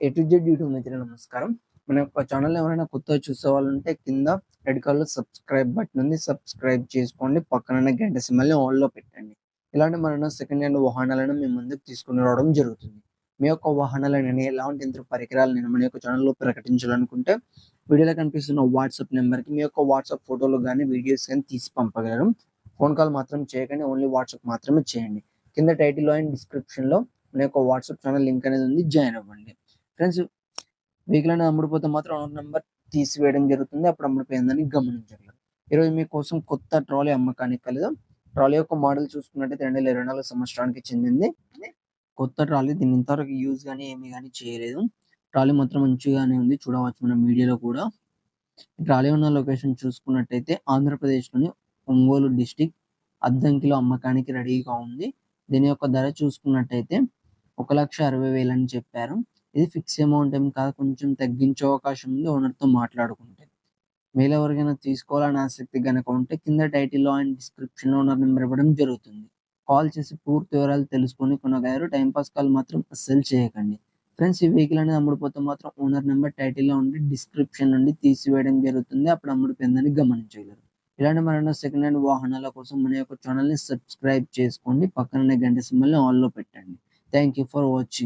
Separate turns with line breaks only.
A to Z YouTube మిత్రులు నమస్కారం. మన యొక్క ఛానల్ ఎవరైనా కొత్తగా చూసే వాళ్ళు ఉంటే కింద రెడ్ కలర్ సబ్స్క్రైబ్ బటన్ ఉంది. సబ్స్క్రైబ్ చేసుకోండి. పక్కన గంట సిమ్మల్ని ఆన్లో పెట్టండి. ఇలాంటి మన సెకండ్ హ్యాండ్ వాహనాలను మేము ముందుకు తీసుకుని రావడం జరుగుతుంది. మీ యొక్క వాహనాలను ఎలాంటి యంత్ర పరికరాలను మన యొక్క ఛానల్లో ప్రకటించాలనుకుంటే వీడియోలో కనిపిస్తున్న వాట్సాప్ నెంబర్కి మీ యొక్క వాట్సాప్ ఫోటోలు కానీ వీడియోస్ కానీ తీసి పంపగలరు. ఫోన్ కాల్ మాత్రం చేయకండి. ఓన్లీ వాట్సాప్ మాత్రమే చేయండి. కింద టైటిల్ అండ్ డిస్క్రిప్షన్లో మన యొక్క వాట్సాప్ ఛానల్ లింక్ అనేది ఉంది. జాయిన్ అవ్వండి. ఫ్రెండ్స్ వెహికల్ అనేది అమ్ముడుపోతే మాత్రం ఓనర్ నెంబర్ తీసివేయడం జరుగుతుంది. అప్పుడు అమ్ముడిపోయిందని గమనించగలరు ఈరోజు మీకోసం కొత్త ట్రాలీ అమ్మకానికి కలదు ట్రాలీ యొక్క మోడల్ చూసుకున్నట్టయితే రెండు వేల ఇరవై నాలుగు సంవత్సరానికి చెందింది. కొత్త ట్రాలీ దీన్ని ఇంతవరకు యూజ్ కానీ ఏమి కానీ చేయలేదు. ట్రాలీ మాత్రం మంచిగానే ఉంది. చూడవచ్చు మన మీడియాలో కూడా. ట్రాలీ ఉన్న లొకేషన్ చూసుకున్నట్టయితే ఆంధ్రప్రదేశ్లోని ఒంగోలు డిస్టిక్ అద్దంకిలో అమ్మకానికి రెడీగా ఉంది. దీని యొక్క ధర చూసుకున్నట్టయితే ఒక లక్ష అరవై వేలు అని చెప్పారు. ఇది ఫిక్స్ అమౌంట్ ఏం కాదు కొంచెం తగ్గించే అవకాశం ఉంది ఓనర్తో మాట్లాడుకుంటే. మీరు ఎవరికైనా తీసుకోవాలని ఆసక్తి కనుక ఉంటే కింద టైటిల్లో అండ్ డిస్క్రిప్షన్లో ఓనర్ నెంబర్ ఇవ్వడం జరుగుతుంది. కాల్ చేసి పూర్తి వివరాలు తెలుసుకొని కొనగారు టైంపాస్ కాల్ మాత్రం అస్సలు చేయకండి. ఫ్రెండ్స్ ఈ వెహికల్ అనేది అమ్ముడుపోతే మాత్రం ఓనర్ నెంబర్ టైటిల్లో ఉండి డిస్క్రిప్షన్ నుండి తీసివేయడం జరుగుతుంది. అప్పుడు అమ్ముడిపోయిందని గమనించగలరు. ఇలాంటి మరెన్నో సెకండ్ హ్యాండ్ వాహనాల కోసం మన యొక్క ఛానల్ని సబ్స్క్రైబ్ చేసుకోండి. పక్కన గంట సింబల్ని ఆన్లో పెట్టండి. Thank you for watching.